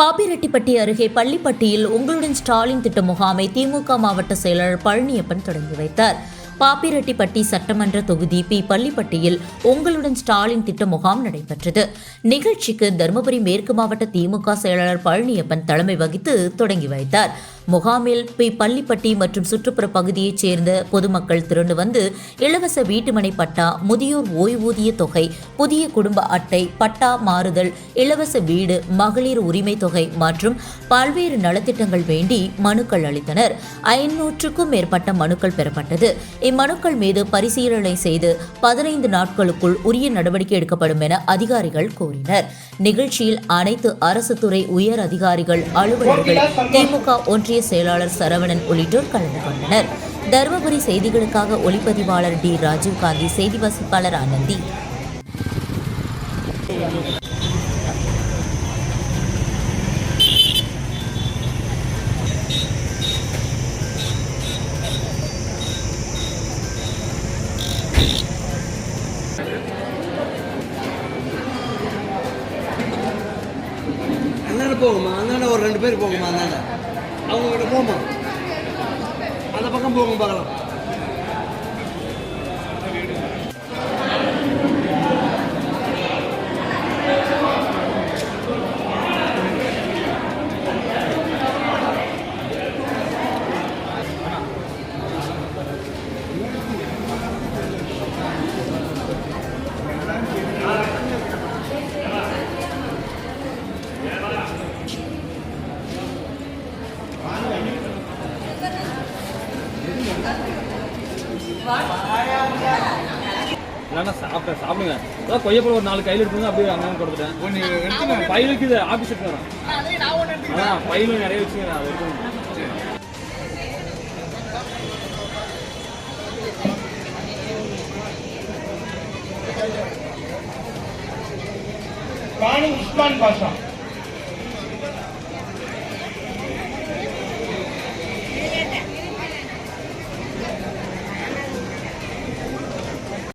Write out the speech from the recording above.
பாப்பிரெட்டிப்பட்டி அருகே பள்ளிப்பட்டியில் உங்களுடன் ஸ்டாலின் திட்ட முகாமை திமுக மாவட்ட செயலாளர் பழனியப்பன் தொடங்கி வைத்தார். பாப்பிரெட்டிப்பட்டி சட்டமன்ற தொகுதி பி பள்ளிப்பட்டியில் உங்களுடன் ஸ்டாலின் திட்ட முகாம் நடைபெற்றது. நிகழ்ச்சிக்கு தருமபுரி மேற்கு மாவட்ட திமுக செயலாளர் பழனியப்பன் தலைமை வகித்து தொடங்கி வைத்தார். முகாமில் பி பள்ளிப்பட்டி மற்றும் சுற்றுப்புற பகுதியைச் சேர்ந்த பொதுமக்கள் திரண்டு வந்து இலவச வீட்டுமனை பட்டா முதியோர் ஓய்வூதிய தொகை புதிய குடும்ப அட்டை பட்டா மாறுதல் இலவச வீடு மகளிர் உரிமை தொகை மற்றும் பல்வேறு நலத்திட்டங்கள் வேண்டி மனுக்கள் அளித்தனர். ஐநூற்றுக்கும் மேற்பட்ட மனுக்கள் பெறப்பட்டது. இம்மனுக்கள் மீது பரிசீலனை செய்து பதினைந்து நாட்களுக்குள் உரிய நடவடிக்கை எடுக்கப்படும் என அதிகாரிகள் கூறினர். நிகழ்ச்சியில் அனைத்து அரசு துறை உயர் அதிகாரிகள் அலுவலர்கள் திமுக ஒன்றிய செயலாளர் சரவணன் உள்ளிட்டோர் கலந்து கொண்டனர். தருமபுரி செய்திகளுக்காக ஒளிப்பதிவாளர் டி. ராஜீவ்காந்தி செய்தி வாசிப்பாளர் ஆனந்தி. போகுமா? அந்தாண்ட ஒரு ரெண்டு பேர் போகுமா? அந்தாண்ட அவங்க கிட்ட போமா அந்த பக்கம் போகும் பார்க்கலாம். இல்லைன்னா சாப்பிட்டேன் சாப்பிடுங்க. அதான் கொய்யப்பழம் ஒரு நாலு கையில் எடுத்து அப்படியே அங்கே கொடுத்துட்டேன். பையில் இருக்குது ஆஃபீஸ் எடுத்துக்கிறேன் அதான் பையிலும் நிறைய வச்சுக்கிறேன் அது எடுத்து ராணி உஸ்மான் பாஷா.